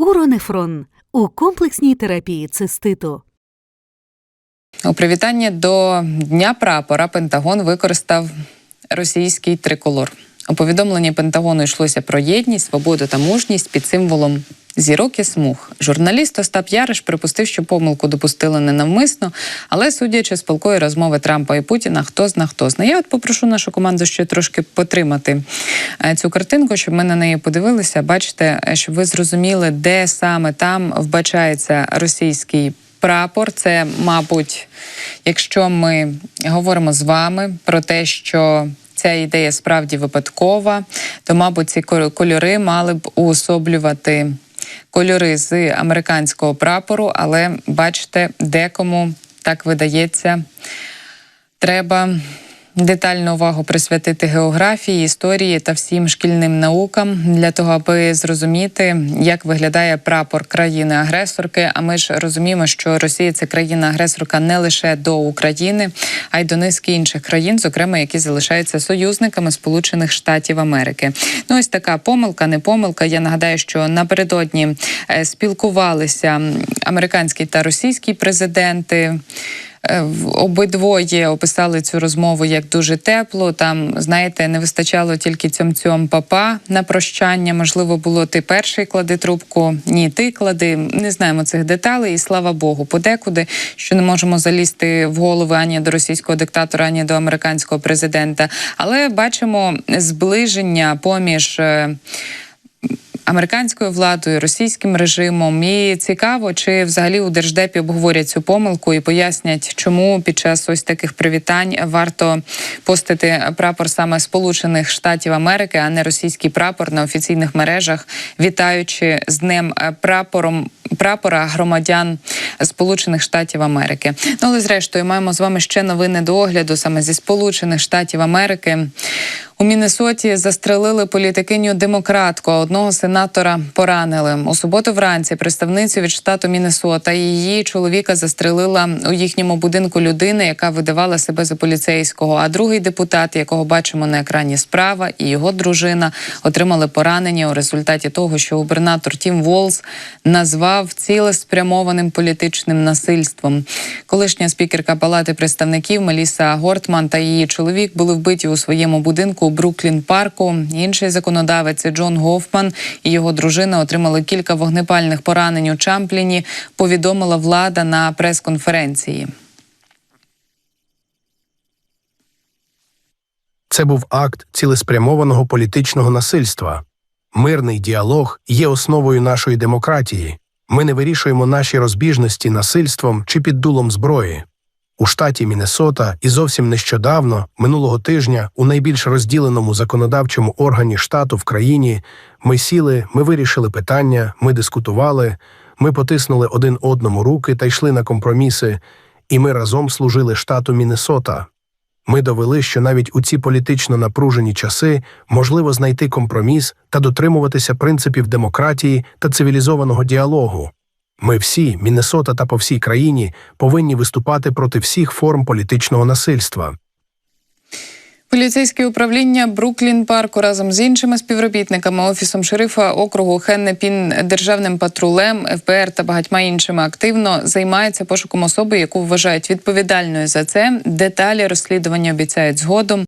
Уронефрон у комплексній терапії циститу. У привітанні до Дня прапора Пентагон використав російський триколор. У повідомленні Пентагону йшлося про єдність, свободу та мужність під символом зірок і смуг. Журналіст Остап Яриш припустив, що помилку допустили ненавмисно, але судячи з палкої розмови Трампа і Путіна, хто зна, хто зна. Я от попрошу нашу команду ще трошки потримати е, цю картинку, щоб ми на неї подивилися. Бачите, е, щоб ви зрозуміли, де саме там вбачається російський прапор. Це, мабуть, якщо ми говоримо з вами про те, що ця ідея справді випадкова, то, мабуть, ці кольори мали б уособлювати кольори з американського прапору, але бачите, декому так видається, треба детальну увагу присвятити географії, історії та всім шкільним наукам для того, аби зрозуміти, як виглядає прапор країни-агресорки. А ми ж розуміємо, що Росія це країна-агресорка не лише до України, а й до низки інших країн, зокрема, які залишаються союзниками Сполучених Штатів Америки. Ну ось така помилка, не помилка. Я нагадаю, що напередодні е, спілкувалися американський та російський президенти. Е, Обидвоє описали цю розмову як дуже тепло. Там, знаєте, не вистачало тільки цьом-цьом папа на прощання. Можливо, було ти перший клади трубку, ні, ти клади. Не знаємо цих деталей, і слава Богу, подекуди, що не можемо залізти в голови ані до російського диктатора, ані до американського президента. Але бачимо зближення поміж. Американською владою, російським режимом. І цікаво, чи взагалі у держдепі обговорять цю помилку і пояснять, чому під час ось таких привітань варто постити прапор саме Сполучених Штатів Америки, а не російський прапор на офіційних мережах, вітаючи з ним е, прапором. Прапора громадян Сполучених Штатів Америки. Ну але зрештою маємо з вами ще новини до огляду саме зі Сполучених Штатів Америки. У Міннесоті застрелили політикиню демократку, а одного сенатора поранили. У суботу вранці представницю від штату Міннесота її чоловіка застрелила у їхньому будинку людина, яка видавала себе за поліцейського. А другий депутат, якого бачимо на екрані справа, і його дружина отримали поранення у результаті того, що губернатор Тім Волз назвав цілеспрямованим політичним насильством. Колишня спікерка Палати представників Меліса Гортман та її чоловік були вбиті у своєму будинку Бруклін парку. Інший законодавець Джон Гофман і його дружина отримали кілька вогнепальних поранень у Чампліні. Повідомила влада на прес-конференції. Це був акт цілеспрямованого політичного насильства. Мирний діалог є основою нашої демократії. Ми не вирішуємо наші розбіжності насильством чи під дулом зброї. У штаті Міннесота і зовсім нещодавно, минулого тижня, у найбільш розділеному законодавчому органі штату в країні, ми сіли, ми вирішили питання, ми дискутували, ми потиснули один одному руки та йшли на компроміси, і ми разом служили штату Міннесота. Ми довели, що навіть у ці політично напружені часи можливо знайти компроміс та дотримуватися принципів демократії та цивілізованого діалогу. Ми всі, Міннесота та по всій країні, повинні виступати проти всіх форм політичного насильства. Поліцейське управління Бруклін парку разом з іншими співробітниками офісом шерифа округу Хеннепін, державним патрулем, ФБР та багатьма іншими активно займається пошуком особи, яку вважають відповідальною за це. Деталі розслідування обіцяють згодом.